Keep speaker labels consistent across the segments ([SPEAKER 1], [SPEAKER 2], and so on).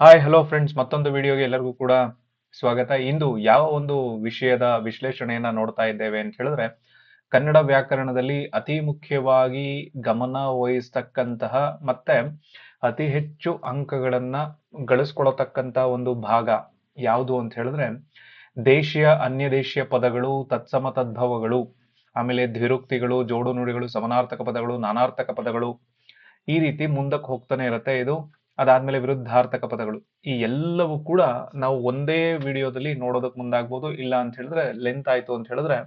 [SPEAKER 1] Hi hello friends ಮತ್ತೊಂದು ವಿಡಿಯೋಗೆ ಎಲ್ಲರಿಗೂ ಕೂಡ ಸ್ವಾಗತ. ಇಂದು ಯಾವ ಒಂದು ವಿಷಯದ ವಿಶ್ಲೇಷಣೆಯನ್ನ ನೋಡ್ತಾ ಇದ್ದೇವೆ ಅಂತ ಹೇಳಿದ್ರೆ, ಕನ್ನಡ ವ್ಯಾಕರಣದಲ್ಲಿ ಅತಿ ಮುಖ್ಯವಾಗಿ ಗಮನ ವಹಿಸ್ತಕ್ಕಂತಹ ಮತ್ತೆ ಅತಿ ಹೆಚ್ಚು ಅಂಕಗಳನ್ನ ಗಳಿಸ್ಕೊಳತಕ್ಕಂತಹ ಒಂದು ಭಾಗ ಯಾವುದು ಅಂತ ಹೇಳಿದ್ರೆ, ದೇಶೀಯ, ಅನ್ಯ ದೇಶೀಯ ಪದಗಳು, ತತ್ಸಮ ತದ್ಭವಗಳು, ಆಮೇಲೆ ದ್ವಿರುಕ್ತಿಗಳು ಜೋಡು ನುಡಿಗಳು ಸಮನಾರ್ಥಕ ಪದಗಳು, ನಾನಾರ್ಥಕ ಪದಗಳು ಈ ರೀತಿ ಮುಂದಕ್ಕೆ ಹೋಗ್ತಾನೆ ಇರುತ್ತೆ. ಇದು ಅದಾದ್ಮೇಲೆ ವಿರುದ್ಧಾರ್ಥಕ ಪದಗಳು. ಈ ಎಲ್ಲವೂ ಕೂಡ ನಾವು ಒಂದೇ ವಿಡಿಯೋದಲ್ಲಿ ನೋಡೋದಕ್ಕೆ ಮುಂದಾಗ್ಬೋದು, ಇಲ್ಲ ಅಂತ ಹೇಳಿದ್ರೆ ಲೆಂತ್ ಆಯ್ತು ಅಂತ ಹೇಳಿದ್ರೆ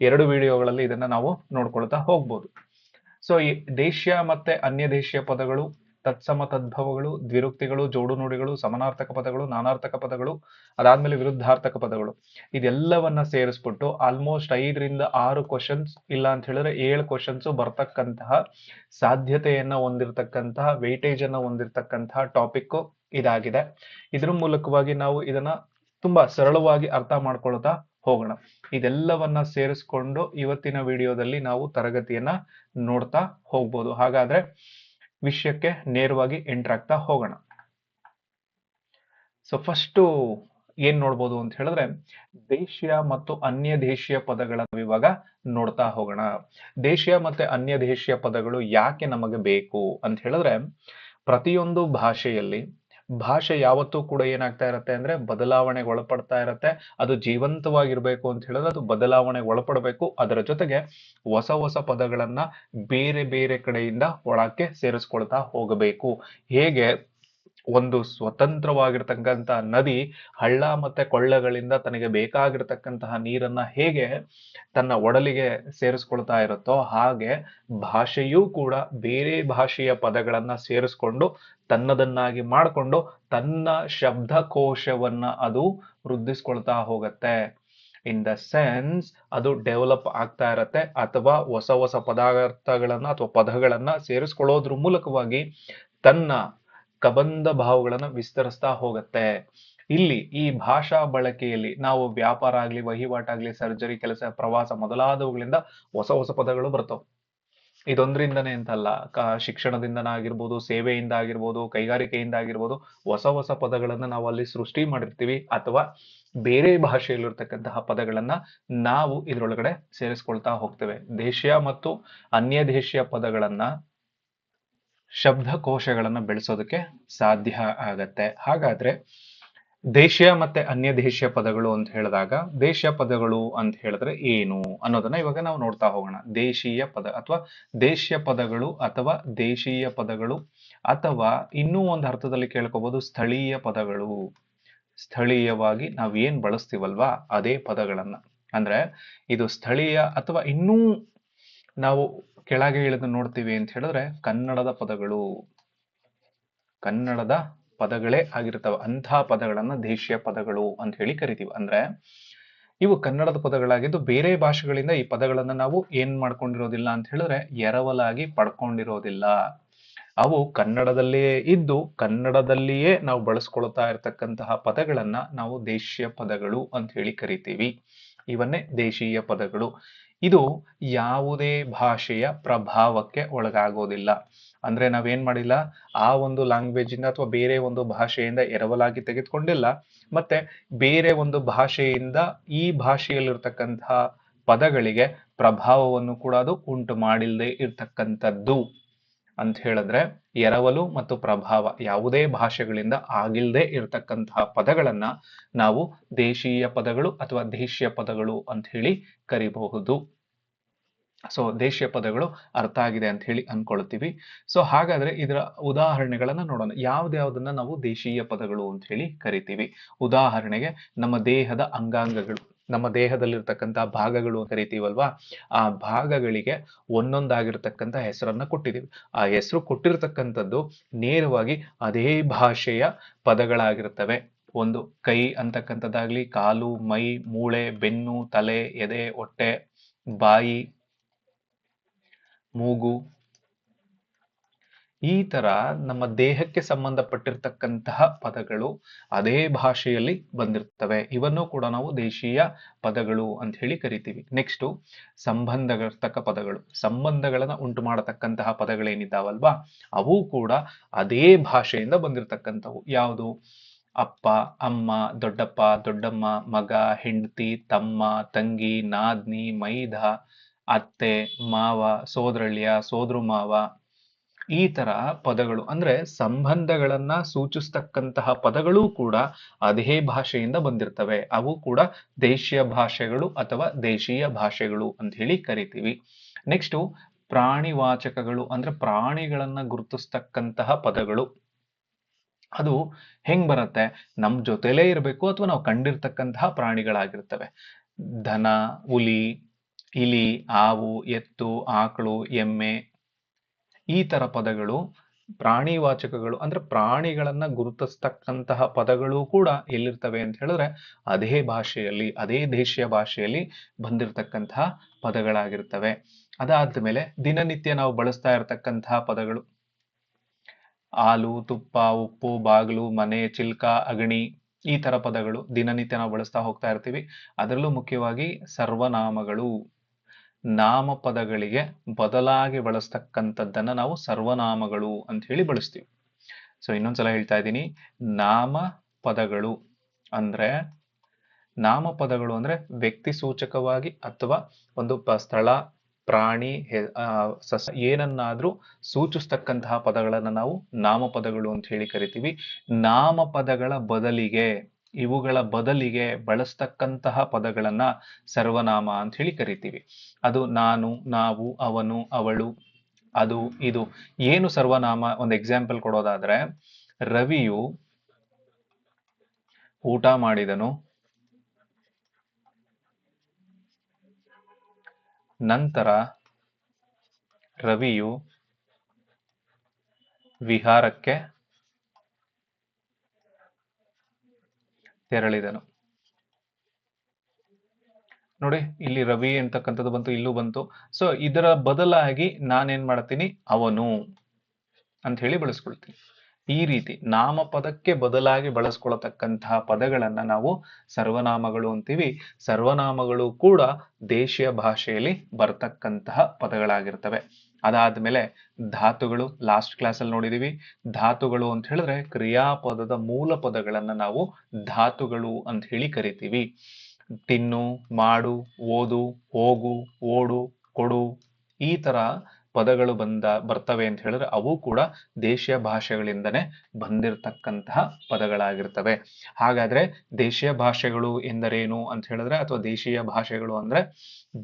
[SPEAKER 1] ಎರಡು ವಿಡಿಯೋಗಳಲ್ಲಿ ಇದನ್ನ ನಾವು ನೋಡ್ಕೊಳ್ತಾ ಹೋಗ್ಬೋದು. ಸೊ ಈ ದೇಶೀಯ ಮತ್ತೆ ಅನ್ಯ ದೇಶೀಯ ಪದಗಳು ತತ್ಸಮ ತದ್ಭವಗಳು, ದ್ವಿರುಕ್ತಿಗಳು, ಜೋಡು ನುಡಿಗಳು, ಸಮಾನಾರ್ಥಕ ಪದಗಳು, ನಾನಾರ್ಥಕ ಪದಗಳು, ಅದಾದ್ಮೇಲೆ ವಿರುದ್ಧಾರ್ಥಕ ಪದಗಳು. ಇದೆಲ್ಲವನ್ನ ಸೇರಿಸ್ಬಿಟ್ಟು ಆಲ್ಮೋಸ್ಟ್ ಐದರಿಂದ ಆರು ಕ್ವಶನ್ಸ್ ಇಲ್ಲ ಅಂತ ಹೇಳಿದ್ರೆ ಏಳು ಕ್ವಶನ್ಸ್ ಬರ್ತಕ್ಕಂತಹ ಸಾಧ್ಯತೆಯನ್ನ ಹೊಂದಿರತಕ್ಕಂತಹ ವೆಯ್ಟೇಜ್ ಅನ್ನ ಹೊಂದಿರತಕ್ಕಂತಹ ಟಾಪಿಕ್ ಇದಾಗಿದೆ. ಇದ್ರ ಮೂಲಕವಾಗಿ ನಾವು ಇದನ್ನ ತುಂಬಾ ಸರಳವಾಗಿ ಅರ್ಥ ಮಾಡ್ಕೊಳ್ತಾ ಹೋಗೋಣ. ಇದೆಲ್ಲವನ್ನ ಸೇರಿಸ್ಕೊಂಡು ಇವತ್ತಿನ ವಿಡಿಯೋದಲ್ಲಿ ನಾವು ತರಗತಿಯನ್ನ ನೋಡ್ತಾ ಹೋಗ್ಬೋದು. ಹಾಗಾದ್ರೆ ವಿಷಯಕ್ಕೆ ನೇರವಾಗಿ ಎಂಟರ್ ಆಗ್ತಾ ಹೋಗೋಣ. ಸೊ ಫಸ್ಟು ಏನ್ ನೋಡ್ಬೋದು ಅಂತ ಹೇಳಿದ್ರೆ, ದೇಶೀಯ ಮತ್ತು ಅನ್ಯ ದೇಶೀಯ ಪದಗಳನ್ನು ಇವಾಗ ನೋಡ್ತಾ ಹೋಗೋಣ. ದೇಶೀಯ ಮತ್ತೆ ಅನ್ಯ ದೇಶೀಯ ಪದಗಳು ಯಾಕೆ ನಮಗೆ ಬೇಕು ಅಂತ ಹೇಳಿದ್ರೆ, ಪ್ರತಿಯೊಂದು ಭಾಷೆಯಲ್ಲಿ ಭಾಷೆ ಯಾವತ್ತೂ ಕೂಡ ಏನಾಗ್ತಾ ಇರುತ್ತೆ ಅಂದ್ರೆ ಬದಲಾವಣೆಗೆ ಒಳಪಡ್ತಾ ಇರುತ್ತೆ. ಅದು ಜೀವಂತವಾಗಿರ್ಬೇಕು ಅಂತ ಹೇಳಿದ್ರೆ ಅದು ಬದಲಾವಣೆಗೆ ಒಳಪಡಬೇಕು. ಅದರ ಜೊತೆಗೆ ಹೊಸ ಹೊಸ ಪದಗಳನ್ನ ಬೇರೆ ಬೇರೆ ಕಡೆಯಿಂದ ಒಳಕ್ಕೆ ಸೇರಿಸ್ಕೊಳ್ತಾ ಹೋಗಬೇಕು. ಹೇಗೆ? ಒಂದು ಸ್ವತಂತ್ರವಾಗಿರ್ತಕ್ಕಂಥ ನದಿ ಹಳ್ಳ ಮತ್ತೆ ಕೊಳ್ಳಗಳಿಂದ ತನಗೆ ಬೇಕಾಗಿರ್ತಕ್ಕಂತಹ ನೀರನ್ನ ಹೇಗೆ ತನ್ನ ಒಡಲಿಗೆ ಸೇರಿಸ್ಕೊಳ್ತಾ ಇರುತ್ತೋ ಹಾಗೆ ಭಾಷೆಯೂ ಕೂಡ ಬೇರೆ ಭಾಷೆಯ ಪದಗಳನ್ನ ಸೇರಿಸ್ಕೊಂಡು ತನ್ನದನ್ನಾಗಿ ಮಾಡಿಕೊಂಡು ತನ್ನ ಶಬ್ದಕೋಶವನ್ನ ಅದು ವೃದ್ಧಿಸ್ಕೊಳ್ತಾ ಹೋಗತ್ತೆ. ಇನ್ ದ ಸೆನ್ಸ್ ಅದು ಡೆವಲಪ್ ಆಗ್ತಾ ಇರತ್ತೆ ಅಥವಾ ಹೊಸ ಹೊಸ ಪದಾರ್ಥಗಳನ್ನ ಅಥವಾ ಪದಗಳನ್ನ ಸೇರಿಸ್ಕೊಳ್ಳೋದ್ರ ಮೂಲಕವಾಗಿ ತನ್ನ ಕಬಂಧ ಭಾವಗಳನ್ನು ವಿಸ್ತರಿಸ್ತಾ ಹೋಗುತ್ತೆ. ಇಲ್ಲಿ ಈ ಭಾಷಾ ಬಳಕೆಯಲ್ಲಿ ನಾವು ವ್ಯಾಪಾರ ಆಗ್ಲಿ ವಹಿವಾಟಾಗ್ಲಿ ಸರ್ಜರಿ ಕೆಲಸ, ಪ್ರವಾಸ ಮೊದಲಾದವುಗಳಿಂದ ಹೊಸ ಹೊಸ ಪದಗಳು ಬರ್ತವೆ. ಇದೊಂದ್ರಿಂದನೇ ಅಂತಲ್ಲ, ಕ ಶಿಕ್ಷಣದಿಂದನ ಆಗಿರ್ಬೋದು, ಸೇವೆಯಿಂದ ಆಗಿರ್ಬೋದು, ಕೈಗಾರಿಕೆಯಿಂದ ಆಗಿರ್ಬೋದು ಹೊಸ ಹೊಸ ಪದಗಳನ್ನ ನಾವು ಅಲ್ಲಿ ಸೃಷ್ಟಿ ಮಾಡಿರ್ತೀವಿ ಅಥವಾ ಬೇರೆ ಭಾಷೆಯಲ್ಲಿರ್ತಕ್ಕಂತಹ ಪದಗಳನ್ನ ನಾವು ಇದ್ರೊಳಗಡೆ ಸೇರಿಸ್ಕೊಳ್ತಾ ಹೋಗ್ತೇವೆ. ದೇಶೀಯ ಮತ್ತು ಅನ್ಯ ದೇಶೀಯ ಪದಗಳನ್ನ ಶಬ್ದಕೋಶಗಳನ್ನ ಬೆಳೆಸೋದಕ್ಕೆ ಸಾಧ್ಯ ಆಗತ್ತೆ. ಹಾಗಾದ್ರೆ ದೇಶೀಯ ಮತ್ತೆ ಅನ್ಯ ದೇಶೀಯ ಪದಗಳು ಅಂತ ಹೇಳಿದಾಗ ದೇಶೀಯ ಪದಗಳು ಅಂತ ಹೇಳಿದ್ರೆ ಏನು ಅನ್ನೋದನ್ನ ಇವಾಗ ನಾವು ನೋಡ್ತಾ ಹೋಗೋಣ. ದೇಶೀಯ ಪದ ಅಥವಾ ದೇಶೀಯ ಪದಗಳು ಅಥವಾ ದೇಶೀಯ ಪದಗಳು ಅಥವಾ ಇನ್ನೂ ಒಂದು ಅರ್ಥದಲ್ಲಿ ಕೇಳ್ಕೋಬಹುದು ಸ್ಥಳೀಯ ಪದಗಳು. ಸ್ಥಳೀಯವಾಗಿ ನಾವು ಏನ್ ಬಳಸ್ತೀವಲ್ವಾ ಅದೇ ಪದಗಳನ್ನ. ಅಂದ್ರೆ ಇದು ಸ್ಥಳೀಯ ಅಥವಾ ಇನ್ನೂ ನಾವು ಕೆಳಗೆ ಇಳಿದು ನೋಡ್ತೀವಿ ಅಂತ ಹೇಳಿದ್ರೆ ಕನ್ನಡದ ಪದಗಳು, ಕನ್ನಡದ ಪದಗಳೇ ಆಗಿರ್ತವೆ. ಅಂತಹ ಪದಗಳನ್ನ ದೇಶೀಯ ಪದಗಳು ಅಂತ ಹೇಳಿ ಕರಿತೀವಿ. ಅಂದ್ರೆ ಇವು ಕನ್ನಡದ ಪದಗಳಾಗಿದ್ದು ಬೇರೆ ಭಾಷೆಗಳಿಂದ ಈ ಪದಗಳನ್ನ ನಾವು ಏನ್ ಮಾಡ್ಕೊಂಡಿರೋದಿಲ್ಲ ಅಂತ ಹೇಳಿದ್ರೆ ಎರವಲಾಗಿ ಪಡ್ಕೊಂಡಿರೋದಿಲ್ಲ. ಅವು ಕನ್ನಡದಲ್ಲಿಯೇ ಇದ್ದು ಕನ್ನಡದಲ್ಲಿಯೇ ನಾವು ಬಳಸ್ಕೊಳ್ತಾ ಇರತಕ್ಕಂತಹ ಪದಗಳನ್ನ ನಾವು ದೇಶೀಯ ಪದಗಳು ಅಂತ ಹೇಳಿ ಕರಿತೀವಿ. ಇವನ್ನೇ ದೇಶೀಯ ಪದಗಳು. ಇದು ಯಾವುದೇ ಭಾಷೆಯ ಪ್ರಭಾವಕ್ಕೆ ಒಳಗಾಗೋದಿಲ್ಲ. ಅಂದ್ರೆ ನಾವೇನು ಮಾಡಿಲ್ಲ, ಆ ಒಂದು ಲ್ಯಾಂಗ್ವೇಜ್ ಇಂದ ಅಥವಾ ಬೇರೆ ಒಂದು ಭಾಷೆಯಿಂದ ಎರವಲಾಗಿ ತೆಗೆದುಕೊಂಡಿಲ್ಲ. ಮತ್ತೆ ಬೇರೆ ಒಂದು ಭಾಷೆಯಿಂದ ಈ ಭಾಷೆಯಲ್ಲಿರ್ತಕ್ಕಂತಹ ಪದಗಳಿಗೆ ಪ್ರಭಾವವನ್ನು ಕೂಡ ಅದು ಉಂಟು ಮಾಡಿಲ್ಲದೆ ಇರ್ತಕ್ಕಂಥದ್ದು. ಅಂತ ಹೇಳಿದ್ರೆ ಎರವಲು ಮತ್ತು ಪ್ರಭಾವ ಯಾವುದೇ ಭಾಷೆಗಳಿಂದ ಆಗಿಲ್ಲದೆ ಇರತಕ್ಕಂತಹ ಪದಗಳನ್ನ ನಾವು ದೇಶೀಯ ಪದಗಳು ಅಥವಾ ದೇಶೀಯ ಪದಗಳು ಅಂತ ಹೇಳಿ ಕರಿಬಹುದು. ಸೊ ದೇಶೀಯ ಪದಗಳು ಅರ್ಥ ಆಗಿದೆ ಅಂತ ಹೇಳಿ ಅನ್ಕೊಳ್ತೀವಿ. ಸೊ ಹಾಗಾದ್ರೆ ಇದರ ಉದಾಹರಣೆಗಳನ್ನ ನೋಡೋಣ. ಯಾವ್ದ್ಯಾವ್ದನ್ನ ನಾವು ದೇಶೀಯ ಪದಗಳು ಅಂತ ಹೇಳಿ ಕರಿತೀವಿ. ಉದಾಹರಣೆಗೆ ನಮ್ಮ ದೇಹದ ಅಂಗಾಂಗಗಳು, ನಮ್ಮ ದೇಹದಲ್ಲಿರ್ತಕ್ಕಂಥ ಭಾಗಗಳು ಕರಿತೀವಲ್ವಾ? ಆ ಭಾಗಗಳಿಗೆ ಒಂದೊಂದಾಗಿರ್ತಕ್ಕಂಥ ಹೆಸರನ್ನ ಕೊಟ್ಟಿದ್ದೀವಿ ಆ ಹೆಸರು ಕೊಟ್ಟಿರ್ತಕ್ಕಂಥದ್ದು ನೇರವಾಗಿ ಅದೇ ಭಾಷೆಯ ಪದಗಳಾಗಿರ್ತವೆ. ಒಂದು ಕೈ ಅಂತಕ್ಕಂಥದ್ದಾಗ್ಲಿ, ಕಾಲು, ಮೈ, ಮೂಳೆ, ಬೆನ್ನು, ತಲೆ, ಎದೆ, ಹೊಟ್ಟೆ, ಬಾಯಿ ಮೂಗು. ಈ ತರ ನಮ್ಮ ದೇಹಕ್ಕೆ ಸಂಬಂಧಪಟ್ಟಿರ್ತಕ್ಕಂತಹ ಪದಗಳು ಅದೇ ಭಾಷೆಯಲ್ಲಿ ಬಂದಿರ್ತವೆ. ಇವನ್ನು ಕೂಡ ನಾವು ದೇಶೀಯ ಪದಗಳು ಅಂತ ಹೇಳಿ ಕರಿತೀವಿ. ನೆಕ್ಸ್ಟ್ ಸಂಬಂಧಗರ್ತಕ ಪದಗಳು. ಸಂಬಂಧಗಳನ್ನ ಉಂಟು ಮಾಡತಕ್ಕಂತಹ ಪದಗಳೇನಿದ್ದಾವಲ್ವಾ? ಅವು ಕೂಡ ಅದೇ ಭಾಷೆಯಿಂದ ಬಂದಿರತಕ್ಕಂಥವು. ಯಾವುದು? ಅಪ್ಪ, ಅಮ್ಮ, ದೊಡ್ಡಪ್ಪ, ದೊಡ್ಡಮ್ಮ, ಮಗ, ಹೆಂಡತಿ, ತಮ್ಮ, ತಂಗಿ, ನಾದ್ನಿ ಮೈದ ಅತ್ತೆ, ಮಾವ ಸೋದ್ರಳ್ಯ ಸೋದ್ರು ಮಾವ ಈ ತರ ಪದಗಳು ಅಂದ್ರೆ ಸಂಬಂಧಗಳನ್ನ ಸೂಚಿಸ್ತಕ್ಕಂತಹ ಪದಗಳು ಕೂಡ ಅದೇ ಭಾಷೆಯಿಂದ ಬಂದಿರ್ತವೆ. ಅವು ಕೂಡ ದೇಶೀಯ ಭಾಷೆಗಳು ಅಥವಾ ದೇಶೀಯ ಭಾಷೆಗಳು ಅಂತ ಹೇಳಿ ಕರಿತೀವಿ. ನೆಕ್ಸ್ಟ್ ಪ್ರಾಣಿವಾಚಕಗಳು ಅಂದ್ರೆ ಪ್ರಾಣಿಗಳನ್ನ ಗುರುತಿಸ್ತಕ್ಕಂತಹ ಪದಗಳು. ಅದು ಹೆಂಗ್ ಬರುತ್ತೆ? ನಮ್ ಜೊತೆಲೇ ಇರಬೇಕು ಅಥವಾ ನಾವು ಕಂಡಿರ್ತಕ್ಕಂತಹ ಪ್ರಾಣಿಗಳಾಗಿರ್ತವೆ. ದನ ಹುಲಿ ಇಲಿ ಹಾವು ಎತ್ತು, ಆಕಳು, ಎಮ್ಮೆ ಈ ತರ ಪದಗಳು ಪ್ರಾಣಿವಾಚಕಗಳು ಅಂದ್ರೆ ಪ್ರಾಣಿಗಳನ್ನ ಗುರುತಿಸ್ತಕ್ಕಂತಹ ಪದಗಳು ಕೂಡ ಎಲ್ಲಿರ್ತವೆ ಅಂತ ಹೇಳಿದ್ರೆ ಅದೇ ಭಾಷೆಯಲ್ಲಿ, ಅದೇ ದೇಶೀಯ ಭಾಷೆಯಲ್ಲಿ ಬಂದಿರತಕ್ಕಂತಹ ಪದಗಳಾಗಿರ್ತವೆ. ಅದಾದ ಮೇಲೆ ದಿನನಿತ್ಯ ನಾವು ಬಳಸ್ತಾ ಇರತಕ್ಕಂತಹ ಪದಗಳು. ಹಾಲು, ತುಪ್ಪ, ಉಪ್ಪು, ಬಾಗಿಲು, ಮನೆ, ಚಿಲ್ಕ, ಅಗಣಿ ಈ ತರ ಪದಗಳು ದಿನನಿತ್ಯ ನಾವು ಬಳಸ್ತಾ ಹೋಗ್ತಾ ಇರ್ತೀವಿ. ಅದರಲ್ಲೂ ಮುಖ್ಯವಾಗಿ ಸರ್ವನಾಮಗಳು. ನಾಮಪದಗಳಿಗೆ ಬದಲಾಗಿ ಬಳಸ್ತಕ್ಕಂಥದ್ದನ್ನ ನಾವು ಸರ್ವನಾಮಗಳು ಅಂತ ಹೇಳಿ ಬಳಸ್ತೀವಿ. ಸೊ ಇನ್ನೊಂದ್ಸಲ ಹೇಳ್ತಾ ಇದ್ದೀನಿ. ನಾಮ ಪದಗಳು ಅಂದ್ರೆ, ನಾಮಪದಗಳು ಅಂದ್ರೆ ವ್ಯಕ್ತಿ ಸೂಚಕವಾಗಿ ಅಥವಾ ಒಂದು ಸ್ಥಳ, ಪ್ರಾಣಿ ಸಸ್ಯ ಏನನ್ನಾದ್ರೂ ಸೂಚಿಸ್ತಕ್ಕಂತಹ ಪದಗಳನ್ನ ನಾವು ನಾಮಪದಗಳು ಅಂತ ಹೇಳಿ ಕರಿತೀವಿ. ನಾಮಪದಗಳ ಬದಲಿಗೆ ಇವುಗಳ ಬದಲಿಗೆ ಬಳಸ್ತಕ್ಕಂತಹ ಪದಗಳನ್ನ ಸರ್ವನಾಮ ಅಂತ ಹೇಳಿ ಕರಿತೀವಿ. ಅದು ನಾನು, ನಾವು, ಅವನು, ಅವಳು, ಅದು, ಇದು. ಏನು ಸರ್ವನಾಮ? ಒಂದು ಎಕ್ಸಾಂಪಲ್ ಕೊಡೋದಾದ್ರೆ, ರವಿಯು ಊಟ ಮಾಡಿದನು, ನಂತರ ರವಿಯು ವಿಹಾರಕ್ಕೆ ತೆರಳಿದನು. ನೋಡಿ, ಇಲ್ಲಿ ರವಿ ಅಂತಕ್ಕಂಥದ್ದು ಬಂತು, ಇಲ್ಲೂ ಬಂತು. ಸೊ ಇದರ ಬದಲಾಗಿ ನಾನೇನ್ ಮಾಡ್ತೀನಿ? ಅವನು ಅಂತ ಹೇಳಿ ಬಳಸ್ಕೊಳ್ತೀನಿ. ಈ ರೀತಿ ನಾಮಪದಕ್ಕೆ ಬದಲಾಗಿ ಬಳಸ್ಕೊಳತಕ್ಕಂತಹ ಪದಗಳನ್ನ ನಾವು ಸರ್ವನಾಮಗಳು ಅಂತೀವಿ. ಸರ್ವನಾಮಗಳು ಕೂಡ ದೇಶೀಯ ಭಾಷೆಯಲ್ಲಿ ಬರ್ತಕ್ಕಂತಹ ಪದಗಳಾಗಿರ್ತವೆ. ಅದಾದ್ಮೇಲೆ ಧಾತುಗಳು ಲಾಸ್ಟ್ ಕ್ಲಾಸ್ ಅಲ್ಲಿ ನೋಡಿದೀವಿ. ಧಾತುಗಳು ಅಂತ ಹೇಳಿದ್ರೆ ಕ್ರಿಯಾಪದದ ಮೂಲ ಪದಗಳನ್ನ ನಾವು ಧಾತುಗಳು ಅಂತ ಹೇಳಿ ಕರಿತೀವಿ. ತಿನ್ನು ಮಾಡು, ಓದು, ಹೋಗು, ಓಡು, ಕೊಡು ಈ ತರ ಪದಗಳು ಬಂದ, ಬರ್ತವೆ ಅಂತ ಹೇಳಿದ್ರೆ ಅವು ಕೂಡ ದೇಶೀಯ ಭಾಷೆಗಳಿಂದನೇ ಬಂದಿರತಕ್ಕಂತಹ ಪದಗಳಾಗಿರ್ತವೆ. ಹಾಗಾದ್ರೆ ದೇಶೀಯ ಭಾಷೆಗಳು ಎಂದರೇನು ಅಂತ ಹೇಳಿದ್ರೆ ಅಥವಾ ದೇಶೀಯ ಭಾಷೆಗಳು ಅಂದ್ರೆ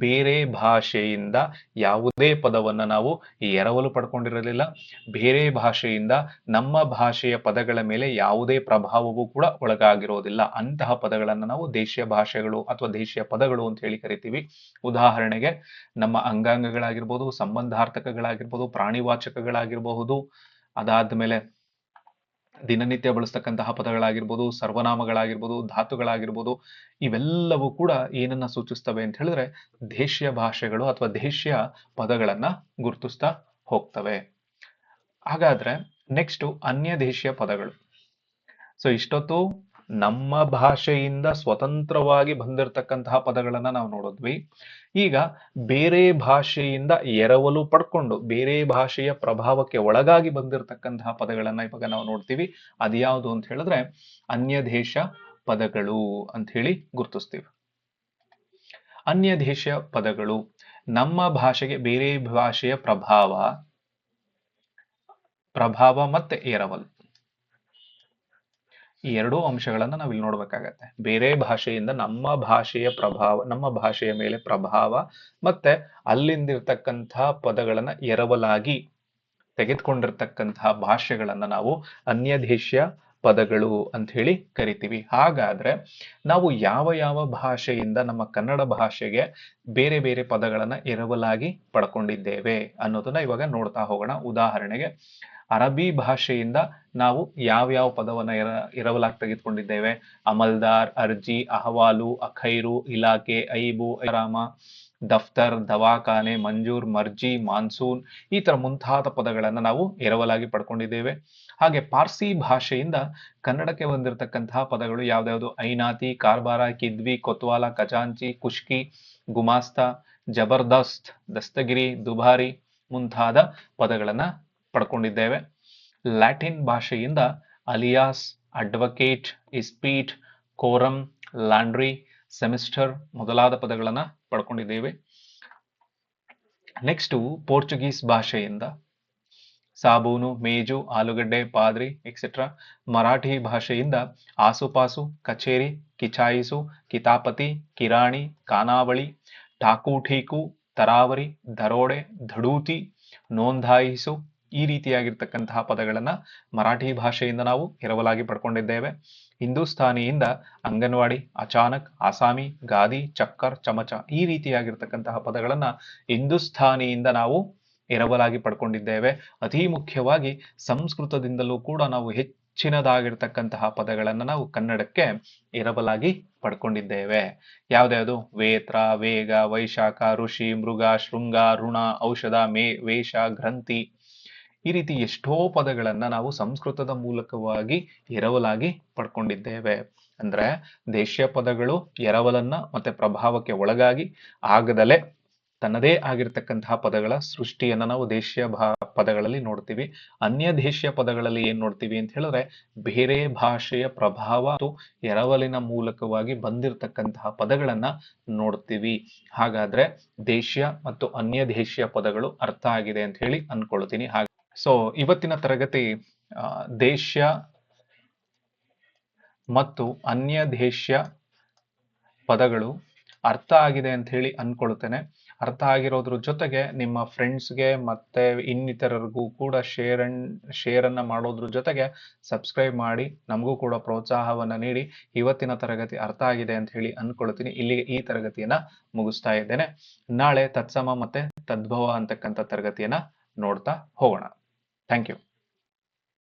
[SPEAKER 1] ಬೇರೆ ಭಾಷೆಯಿಂದ ಯಾವುದೇ ಪದವನ್ನ ನಾವು ಎರವಲು ಪಡ್ಕೊಂಡಿರಲಿಲ್ಲ ಬೇರೆ ಭಾಷೆಯಿಂದ ನಮ್ಮ ಭಾಷೆಯ ಪದಗಳ ಮೇಲೆ ಯಾವುದೇ ಪ್ರಭಾವವೂ ಕೂಡ ಒಳಗಾಗಿರೋದಿಲ್ಲ. ಅಂತಹ ಪದಗಳನ್ನ ನಾವು ದೇಶೀಯ ಭಾಷೆಗಳು ಅಥವಾ ದೇಶೀಯ ಪದಗಳು ಅಂತ ಹೇಳಿ ಕರಿತೀವಿ. ಉದಾಹರಣೆಗೆ ನಮ್ಮ ಅಂಗಾಂಗಗಳಾಗಿರ್ಬೋದು ಸಂಬಂಧಾರ್ಥಕಗಳಾಗಿರ್ಬೋದು ಪ್ರಾಣಿವಾಚಕಗಳಾಗಿರಬಹುದು, ಅದಾದ್ಮೇಲೆ ದಿನನಿತ್ಯ ಬಳಸ್ತಕ್ಕಂತಹ ಪದಗಳಾಗಿರ್ಬೋದು, ಸರ್ವನಾಮಗಳಾಗಿರ್ಬೋದು, ಧಾತುಗಳಾಗಿರ್ಬೋದು, ಇವೆಲ್ಲವೂ ಕೂಡ ಏನನ್ನ ಸೂಚಿಸ್ತವೆ ಅಂತ ಹೇಳಿದ್ರೆ ದೇಶೀಯ ಭಾಷೆಗಳು ಅಥವಾ ದೇಶೀಯ ಪದಗಳನ್ನ ಗುರುತಿಸ್ತಾ ಹೋಗ್ತವೆ. ಹಾಗಾದ್ರೆ ನೆಕ್ಸ್ಟ್ ಅನ್ಯ ದೇಶೀಯ ಪದಗಳು. ಸೊ ಇಷ್ಟೊತ್ತು ನಮ್ಮ ಭಾಷೆಯಿಂದ ಸ್ವತಂತ್ರವಾಗಿ ಬಂದಿರತಕ್ಕಂತಹ ಪದಗಳನ್ನ ನಾವು ನೋಡಿದ್ವಿ. ಈಗ ಬೇರೆ ಭಾಷೆಯಿಂದ ಎರವಲು ಪಡ್ಕೊಂಡು, ಬೇರೆ ಭಾಷೆಯ ಪ್ರಭಾವಕ್ಕೆ ಒಳಗಾಗಿ ಬಂದಿರತಕ್ಕಂತಹ ಪದಗಳನ್ನ ಇವಾಗ ನಾವು ನೋಡ್ತೀವಿ. ಅದ್ಯಾವುದು ಅಂತ ಹೇಳಿದ್ರೆ ಅನ್ಯ ದೇಶ ಪದಗಳು ಅಂತ ಹೇಳಿ ಗುರುತಿಸ್ತೀವಿ. ಅನ್ಯ ದೇಶ ಪದಗಳು, ನಮ್ಮ ಭಾಷೆಗೆ ಬೇರೆ ಭಾಷೆಯ ಪ್ರಭಾವ ಪ್ರಭಾವ ಮತ್ತೆ ಎರವಲು. ಈ ಎರಡೂ ಅಂಶಗಳನ್ನ ನಾವು ಇಲ್ಲಿ ನೋಡ್ಬೇಕಾಗತ್ತೆ. ಬೇರೆ ಭಾಷೆಯಿಂದ ನಮ್ಮ ಭಾಷೆಯ ಪ್ರಭಾವ, ನಮ್ಮ ಭಾಷೆಯ ಮೇಲೆ ಪ್ರಭಾವ ಮತ್ತೆ ಅಲ್ಲಿಂದಿರ್ತಕ್ಕಂತಹ ಪದಗಳನ್ನ ಎರವಲಾಗಿ ತೆಗೆದುಕೊಂಡಿರ್ತಕ್ಕಂತಹ ಭಾಷೆಗಳನ್ನ ನಾವು ಅನ್ಯ ದೇಶೀಯ ಪದಗಳು ಅಂತ ಹೇಳಿ ಕರಿತೀವಿ. ಹಾಗಾದ್ರೆ ನಾವು ಯಾವ ಯಾವ ಭಾಷೆಯಿಂದ ನಮ್ಮ ಕನ್ನಡ ಭಾಷೆಗೆ ಬೇರೆ ಬೇರೆ ಪದಗಳನ್ನ ಎರವಲಾಗಿ ಪಡ್ಕೊಂಡಿದ್ದೇವೆ ಅನ್ನೋದನ್ನ ಇವಾಗ ನೋಡ್ತಾ ಹೋಗೋಣ. ಉದಾಹರಣೆಗೆ ಅರಬಿ ಭಾಷೆಯಿಂದ ನಾವು ಯಾವ್ಯಾವ ಯಾವ ಪದವನ್ನ ಇರ ಎರವಲಾಗಿ ತೆಗೆದುಕೊಂಡಿದ್ದೇವೆ? ಅಮಲ್ದಾರ್, ಅರ್ಜಿ, ಅಹವಾಲು, ಅಖೈರು, ಇಲಾಖೆ, ಐಬು, ಐರಾಮ, ದಫ್ತರ್, ದವಾಖಾನೆ, ಮಂಜೂರ್, ಮರ್ಜಿ, ಮಾನ್ಸೂನ್ ಈ ತರ ಮುಂತಾದ ಪದಗಳನ್ನು ನಾವು ಎರವಲಾಗಿ ಪಡ್ಕೊಂಡಿದ್ದೇವೆ. ಹಾಗೆ ಪಾರ್ಸಿ ಭಾಷೆಯಿಂದ ಕನ್ನಡಕ್ಕೆ ಬಂದಿರತಕ್ಕಂತಹ ಪದಗಳು ಯಾವ್ದಾವುದು ಐನಾತಿ, ಕಾರ್ಬಾರ, ಕಿದ್ವಿ, ಕೊತ್ವಾಲ, ಖಜಾಂಚಿ, ಕುಷ್ಕಿ, ಗುಮಾಸ್ತಾ, ಜಬರ್ದಸ್ತ್, ದಸ್ತಗಿರಿ, ದುಬಾರಿ ಮುಂತಾದ ಪದಗಳನ್ನ ಪಡ್ಕೊಂಡಿದ್ದೇವೆ. ಲ್ಯಾಟಿನ್ ಭಾಷೆಯಿಂದ ಅಲಿಯಾಸ್, ಅಡ್ವೊಕೇಟ್, ಇಸ್ಪೀಟ್, ಕೋರಂ, ಲ್ಯಾಂಡ್ರಿ ಸೆಮಿಸ್ಟರ್ ಮೊದಲಾದ ಪದಗಳನ್ನ ಪಡ್ಕೊಂಡಿದ್ದೇವೆ. ನೆಕ್ಸ್ಟ್ ಪೋರ್ಚುಗೀಸ್ ಭಾಷೆಯಿಂದ. ಸಾಬೂನು, ಮೇಜು, ಆಲೂಗಡ್ಡೆ, ಪಾದ್ರಿ ಎಕ್ಸೆಟ್ರಾ ಮರಾಠಿ ಭಾಷೆಯಿಂದ ಆಸುಪಾಸು, ಕಚೇರಿ, ಕಿಚಾಯಿಸು, ಕಿತಾಪತಿ, ಕಿರಾಣಿ, ಕಾನಾವಳಿ ಠಾಕು ಠೀಕು ತರಾವರಿ, ದರೋಡೆ, ಧಡೂತಿ, ನೋಂದಾಯಿಸು ಈ ರೀತಿಯಾಗಿರ್ತಕ್ಕಂತಹ ಪದಗಳನ್ನು ಮರಾಠಿ ಭಾಷೆಯಿಂದ ನಾವು ಎರವಲಾಗಿ ಪಡ್ಕೊಂಡಿದ್ದೇವೆ. ಹಿಂದೂಸ್ಥಾನಿಯಿಂದ ಅಂಗನವಾಡಿ, ಅಚಾನಕ್, ಆಸಾಮಿ, ಗಾದಿ, ಚಕ್ಕರ್, ಚಮಚ ಈ ರೀತಿಯಾಗಿರ್ತಕ್ಕಂತಹ ಪದಗಳನ್ನ ಹಿಂದೂಸ್ಥಾನಿಯಿಂದ ನಾವು ಎರವಲಾಗಿ ಪಡ್ಕೊಂಡಿದ್ದೇವೆ. ಅತಿ ಮುಖ್ಯವಾಗಿ ಸಂಸ್ಕೃತದಿಂದಲೂ ಕೂಡ ನಾವು ಹೆಚ್ಚಿನದಾಗಿರ್ತಕ್ಕಂತಹ ಪದಗಳನ್ನು ನಾವು ಕನ್ನಡಕ್ಕೆ ಎರವಲಾಗಿ ಪಡ್ಕೊಂಡಿದ್ದೇವೆ. ಯಾವ್ದ್ಯಾವುದು ವೇತ್ರ, ವೇಗ, ವೈಶಾಖ, ಋಷಿ, ಮೃಗ, ಶೃಂಗ, ಋಣ, ಔಷಧ, ಮೇ, ವೇಷ, ಗ್ರಂಥಿ ಈ ರೀತಿ ಎಷ್ಟೋ ಪದಗಳನ್ನ ನಾವು ಸಂಸ್ಕೃತದ ಮೂಲಕವಾಗಿ ಎರವಲಾಗಿ ಪಡ್ಕೊಂಡಿದ್ದೇವೆ. ಅಂದ್ರೆ ದೇಶೀಯ ಪದಗಳು ಎರವಲನ್ನ ಮತ್ತೆ ಪ್ರಭಾವಕ್ಕೆ ಒಳಗಾಗಿ ಆಗದಲೆ ತನ್ನದೇ ಆಗಿರ್ತಕ್ಕಂತಹ ಪದಗಳ ಸೃಷ್ಟಿಯನ್ನ ನಾವು ದೇಶೀಯ ಪದಗಳಲ್ಲಿ ನೋಡ್ತೀವಿ. ಅನ್ಯ ದೇಶೀಯ ಪದಗಳಲ್ಲಿ ಏನ್ ನೋಡ್ತೀವಿ ಅಂತ ಹೇಳಿದ್ರೆ ಬೇರೆ ಭಾಷೆಯ ಪ್ರಭಾವ ಎರವಲಿನ ಮೂಲಕವಾಗಿ ಬಂದಿರತಕ್ಕಂತಹ ಪದಗಳನ್ನ ನೋಡ್ತೀವಿ. ಹಾಗಾದ್ರೆ ದೇಶೀಯ ಮತ್ತು ಅನ್ಯ ದೇಶೀಯ ಪದಗಳು ಅರ್ಥ ಆಗಿದೆ ಅಂತ ಹೇಳಿ ಅನ್ಕೊಳ್ತೀನಿ. ಸೊ ಇವತ್ತಿನ ತರಗತಿ ದೇಶ್ಯ ಮತ್ತು ಅನ್ಯ ದೇಶ್ಯ ಪದಗಳು ಅರ್ಥ ಆಗಿದೆ ಅಂತ ಹೇಳಿ ಅನ್ಕೊಳ್ತೇನೆ. ಅರ್ಥ ಆಗಿರೋದ್ರ ಜೊತೆಗೆ ನಿಮ್ಮ ಫ್ರೆಂಡ್ಸ್ಗೆ ಮತ್ತೆ ಇನ್ನಿತರರಿಗೂ ಕೂಡ ಶೇರ್ ಶೇರ್ ಅನ್ನ ಮಾಡೋದ್ರ ಜೊತೆಗೆ ಸಬ್ಸ್ಕ್ರೈಬ್ ಮಾಡಿ, ನಮಗೂ ಕೂಡ ಪ್ರೋತ್ಸಾಹವನ್ನ ನೀಡಿ. ಇವತ್ತಿನ ತರಗತಿ ಅರ್ಥ ಆಗಿದೆ ಅಂತ ಹೇಳಿ ಅನ್ಕೊಳ್ತೀನಿ. ಇಲ್ಲಿಗೆ ಈ ತರಗತಿಯನ್ನ ಮುಗಿಸ್ತಾ ಇದ್ದೇನೆ. ನಾಳೆ ತತ್ಸಮ ಮತ್ತೆ ತದ್ಭವ ಅಂತಕ್ಕಂಥ ತರಗತಿಯನ್ನ ನೋಡ್ತಾ ಹೋಗೋಣ. Thank you.